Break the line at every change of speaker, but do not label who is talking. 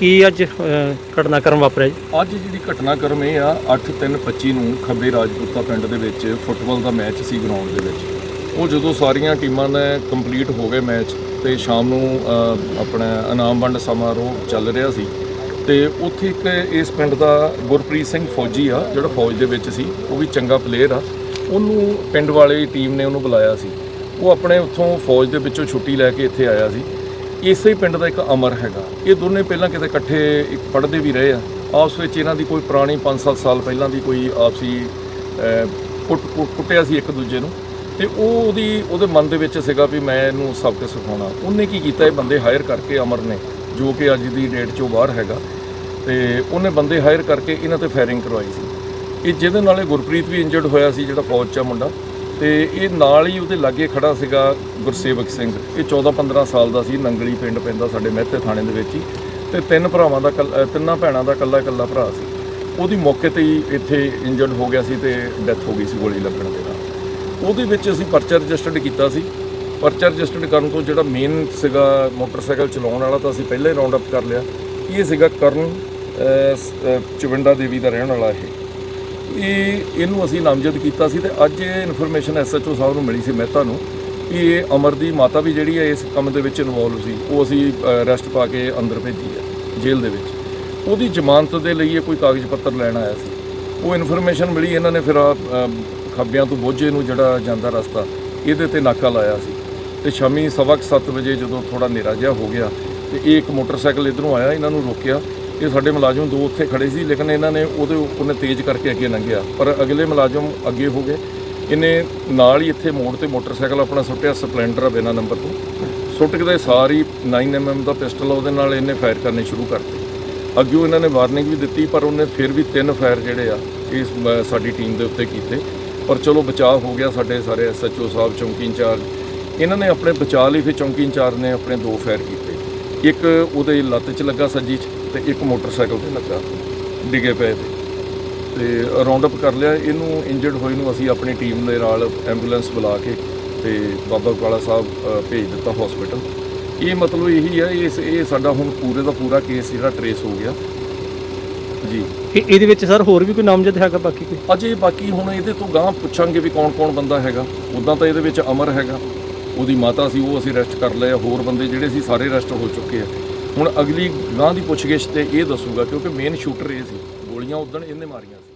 ਕੀ ਅੱਜ ਘਟਨਾਕ੍ਰਮ ਵਾਪਰਿਆ ਜੀ?
ਅੱਜ ਜਿਹੜੀ ਘਟਨਾਕ੍ਰਮ ਇਹ ਆ 8-3-25 ਨੂੰ ਖੱਬੇ ਰਾਜਪੂਤਾ ਪਿੰਡ ਦੇ ਵਿੱਚ ਫੁੱਟਬਾਲ ਦਾ ਮੈਚ ਸੀ ਗਰਾਊਂਡ ਦੇ ਵਿੱਚ। ਉਹ ਜਦੋਂ ਸਾਰੀਆਂ ਟੀਮਾਂ ਨੇ ਕੰਪਲੀਟ ਹੋ ਗਏ ਮੈਚ ਤੇ ਸ਼ਾਮ ਨੂੰ ਆਪਣਾ ਇਨਾਮ ਵੰਡ ਸਮਾਰੋਹ ਚੱਲ ਰਿਹਾ ਸੀ ਤੇ ਉੱਥੇ ਇੱਕ ਇਸ ਪਿੰਡ ਦਾ ਗੁਰਪ੍ਰੀਤ ਸਿੰਘ ਫੌਜੀ ਆ, ਜਿਹੜਾ ਫੌਜ ਦੇ ਵਿੱਚ ਸੀ, ਉਹ ਵੀ ਚੰਗਾ ਪਲੇਅਰ ਆ। ਉਹਨੂੰ ਪਿੰਡ ਵਾਲੇ ਟੀਮ ਨੇ ਉਹਨੂੰ ਬੁਲਾਇਆ ਸੀ। ਉਹ ਆਪਣੇ ਉੱਥੋਂ ਫੌਜ ਦੇ ਵਿੱਚੋਂ ਛੁੱਟੀ ਲੈ ਕੇ ਇੱਥੇ ਆਇਆ ਸੀ। ਇਸੇ ਹੀ ਪਿੰਡ ਦਾ ਇੱਕ ਅਮਰ ਹੈਗਾ। ਇਹ ਦੋਨੇ ਪਹਿਲਾਂ ਕਿਤੇ ਇਕੱਠੇ ਇੱਕ ਪੜ੍ਹਦੇ ਵੀ ਰਹੇ ਆ। ਆਪਸ ਵਿੱਚ ਇਹਨਾਂ ਦੀ ਕੋਈ ਪੁਰਾਣੀ 5-7 ਸਾਲ ਪਹਿਲਾਂ ਦੀ ਕੋਈ ਆਪਸੀ ਕੁੱਟ, ਕੁੱਟ- ਕੁੱਟਿਆ ਸੀ ਇੱਕ ਦੂਜੇ ਨੂੰ। ਤੇ ਉਹ ਉਹਦੀ, ਉਹਦੇ ਮਨ ਦੇ ਵਿੱਚ ਸੀਗਾ ਵੀ ਮੈਂ ਇਹਨੂੰ ਸਬਕ ਸਿਖਾਉਣਾ। ਉਹਨੇ ਕੀ ਕੀਤਾ? ਇਹ ਬੰਦੇ ਹਾਇਰ ਕਰਕੇ ਅਮਰ ਨੇ, ਜੋ ਕਿ ਅੱਜ ਦੀ ਡੇਟ 'ਚੋਂ ਬਾਹਰ ਹੈਗਾ। ਤੇ ਉਹਨੇ ਬੰਦੇ ਹਾਇਰ ਕਰਕੇ ਇਹਨਾਂ ਤੇ ਫਾਇਰਿੰਗ ਕਰਵਾਈ ਸੀ। ਇਹ ਜਿਹਦੇ ਨਾਲ ਇਹ ਗੁਰਪ੍ਰੀਤ ਵੀ ਇੰਜਰਡ ਹੋਇਆ ਸੀ, ਜਿਹੜਾ ਫੌਜ 'ਚ ਮੁੰਡਾ। ਤੇ ਇਹ ਨਾਲ ਹੀ ਉਹਦੇ ਲਾਗੇ ਖੜਾ ਸੀਗਾ ਗੁਰਸੇਵਕ ਸਿੰਘ। ਇਹ 14-15 ਸਾਲ ਦਾ ਸੀ, ਨੰਗਲੀ ਪਿੰਡ ਪੈਂਦਾ ਸਾਡੇ ਮਹਿਤੇ ਥਾਣੇ ਦੇ ਵਿੱਚ ਹੀ। ਤੇ ਤਿੰਨ ਭਰਾਵਾਂ ਦਾ ਇਕੱਲ- ਤਿੰਨਾਂ ਭੈਣਾਂ ਦਾ ਇਕੱਲਾ ਇਕੱਲਾ ਭਰਾ ਸੀ। ਉਹਦੀ ਮੌਕੇ ਤੇ ਹੀ ਇੱਥੇ ਇੰਜਰਡ ਹੋ ਗਿਆ ਸੀ ਤੇ ਡੈਥ ਹੋ ਗਈ ਸੀ ਗੋਲੀ ਲੱਗਣ ਦੇ ਨਾਲ। ਉਹਦੇ ਵਿੱਚ ਅਸੀਂ ਪਰਚਾ ਰਜਿਸਟਰਡ ਕੀਤਾ ਸੀ। ਪਰਚਾ ਰਜਿਸਟਰਡ ਕਰਨ ਤੋਂ ਜਿਹੜਾ ਮੇਨ ਸੀਗਾ ਮੋਟਰਸਾਈਕਲ ਚਲਾਉਣ ਵਾਲਾ ਤਾਂ ਅਸੀਂ ਪਹਿਲਾਂ ਹੀ ਰਾਉਂਡ ਅਪ ਕਰ ਲਿਆ। ਇਹ ਸੀਗਾ ਕਰਨ ਚਵਿੰਡਾ ਦੇਵੀ ਦਾ ਰਹਿਣ ਵਾਲਾ ਇਹ। ਇਹ ਇਹਨੂੰ ਅਸੀਂ ਨਾਮਜ਼ਦ ਕੀਤਾ ਸੀ ਤੇ ਅੱਜ ਇਹ ਇਨਫੋਰਮੇਸ਼ਨ ਐਸਐਚਓ ਸਾਹਿਬ ਨੂੰ ਮਿਲੀ ਸੀ ਮਹਿਤਾ ਨੂੰ ਕਿ ਇਹ ਅਮਰ ਦੀ ਮਾਤਾ ਵੀ ਜਿਹੜੀ ਹੈ ਇਸ ਕੰਮ ਦੇ ਵਿੱਚ ਇਨਵੋਲਵ ਸੀ, ਉਹ ਅਸੀਂ ਅਰੈਸਟ ਪਾ ਕੇ ਅੰਦਰ ਭੇਜੀ ਹੈ, ਜੇਲ੍ਹ ਦੇ ਵਿੱਚ। ਉਹਦੀ ਜ਼ਮਾਨਤ ਦੇ ਲਈ ਇਹ ਕੋਈ ਕਾਗਜ਼ ਪੱਤਰ ਲੈਣ ਆਇਆ ਸੀ। ਉਹ ਇਨਫੋਰਮੇਸ਼ਨ ਮਿਲੀ, ਇਹਨਾਂ ਨੇ ਫਿਰ ਖੱਬਿਆਂ ਤੋਂ ਬੋਝੇ ਨੂੰ ਜਿਹੜਾ ਜਾਂਦਾ ਰਸਤਾ, ਇਹਦੇ ਤੇ ਨਾਕਾ ਲਾਇਆ ਸੀ। ਤੇ ਸ਼ਾਮੀ ਸਵਾ ਕੁ ਸੱਤ ਵਜੇ ਜਦੋਂ ਥੋੜਾ ਹਨੇਰਾ ਜਿਹਾ ਹੋ ਗਿਆ ਤੇ ਇਹ ਇੱਕ ਮੋਟਰਸਾਈਕਲ ਇਧਰੋਂ ਆਇਆ, ਇਹਨਾਂ ਨੂੰ ਰੋਕਿਆ ਇਹ ਸਾਡੇ ਮੁਲਾਜ਼ਮ ਦੋ ਉੱਥੇ ਖੜੇ ਸੀ, ਲੇਕਿਨ ਇਹਨਾਂ ਨੇ ਉਹਦੇ ਉਹਨੇ ਤੇਜ਼ ਕਰਕੇ ਅੱਗੇ ਲੰਘਿਆ। ਪਰ ਅਗਲੇ ਮੁਲਾਜ਼ਮ ਅੱਗੇ ਹੋ ਗਏ। ਇਹਨੇ ਨਾਲ ਹੀ ਇੱਥੇ ਮੋੜ ਤੇ ਮੋਟਰਸਾਈਕਲ ਆਪਣਾ ਸੁੱਟਿਆ, ਸਪਲੈਂਡਰ ਆ ਬਿਨਾਂ ਨੰਬਰ ਤੋਂ। ਸੁੱਟ ਕੇ ਤੇ ਸਾਰੀ 9mm ਦਾ ਪਿਸਟਲ ਉਹਦੇ ਨਾਲ ਇਹਨੇ ਫਾਇਰ ਕਰਨੇ ਸ਼ੁਰੂ ਕਰਤੇ। ਅੱਗੇ ਇਹਨਾਂ ਨੇ ਵਾਰਨਿੰਗ ਵੀ ਦਿੱਤੀ, ਪਰ ਉਹਨੇ ਫਿਰ ਵੀ ਤਿੰਨ ਫਾਇਰ ਜਿਹੜੇ ਆ, ਇਸ ਸਾਡੀ ਟੀਮ ਦੇ ਉੱਤੇ ਕੀਤੇ। ਪਰ ਚਲੋ ਬਚਾਅ ਹੋ ਗਿਆ ਸਾਡੇ ਸਾਰੇ ਐਸਐਚਓ ਸਾਹਿਬ, ਚੌਂਕੀ ਇੰਚਾਰਜ। ਇਹਨਾਂ ਨੇ ਆਪਣੇ ਬਚਾਅ ਲਈ ਫਿਰ ਚੌਂਕੀ ਇੰਚਾਰਜ ਨੇ ਆਪਣੇ ਦੋ ਫਾਇਰ ਕੀਤੇ। ਇੱਕ ਉਹਦੇ ਲੱਤ 'ਚ ਲੱਗਾ ਸੱਜੀ 'ਚ ਤੇ ਇੱਕ ਮੋਟਰਸਾਈਕਲ ਤੇ ਲੱਗਾ ਡਿੱਗੇ ਪਏ ਤੇ। ਤੇ ਰਾਉਂਡ ਅਪ ਕਰ ਲਿਆ ਇਹਨੂੰ ਇੰਜਰਡ ਹੋਏ ਨੂੰ ਅਸੀਂ ਆਪਣੀ ਟੀਮ ਦੇ ਨਾਲ ਐਂਬੂਲੈਂਸ ਬੁਲਾ ਕੇ ਤੇ ਬਾਬਾ ਕਾਲਾ ਸਾਹਿਬ ਭੇਜ ਦਿੱਤਾ ਹਸਪੀਟਲ ਇਹ ਮਤਲਬ ਇਹੀ ਹੈ ਇਸ ਇਹ ਸਾਡਾ ਹੁਣ ਪੂਰੇ ਦਾ ਪੂਰਾ ਕੇਸ ਜਿਹੜਾ ਟਰੇਸ ਹੋ ਗਿਆ। ਜੀ।
ਇਹ- ਇਹਦੇ ਵਿੱਚ ਸਰ ਹੋਰ ਵੀ ਕੋਈ ਨਾਮਜ਼ਦ ਹੈਗਾ ਬਾਕੀ ਕੋਈ?
ਅਜੇ ਬਾਕੀ ਹੁਣ ਇਹਦੇ ਤੋਂ ਗਾਂ ਪੁੱਛਾਂਗੇ ਵੀ ਕੌਣ-ਕੌਣ ਬੰਦਾ ਹੈਗਾ। ਉਦਾਂ ਤਾਂ ਇਹਦੇ ਵਿੱਚ ਅਮਰ ਹੈਗਾ। ਉਹਦੀ ਮਾਤਾ ਸੀ, ਉਹ ਅਸੀਂ ਅਰੈਸਟ ਕਰ ਲਏ, ਹੋਰ ਬੰਦੇ ਜਿਹੜੇ ਸੀ ਸਾਰੇ ਅਰੈਸਟ ਹੋ ਚੁੱਕੇ ਆ। ਹੁਣ ਅਗਲੀ ਗਾਂ ਦੀ ਪੁੱਛਗਿੱਛ ਤੇ ਇਹ ਦੱਸੂਗਾ ਕਿਉਂਕਿ ਮੇਨ ਸ਼ੂਟਰ ਇਹ ਸੀ, ਗੋਲੀਆਂ ਉਦੋਂ ਇਹਨੇ ਮਾਰੀਆਂ ਸੀ।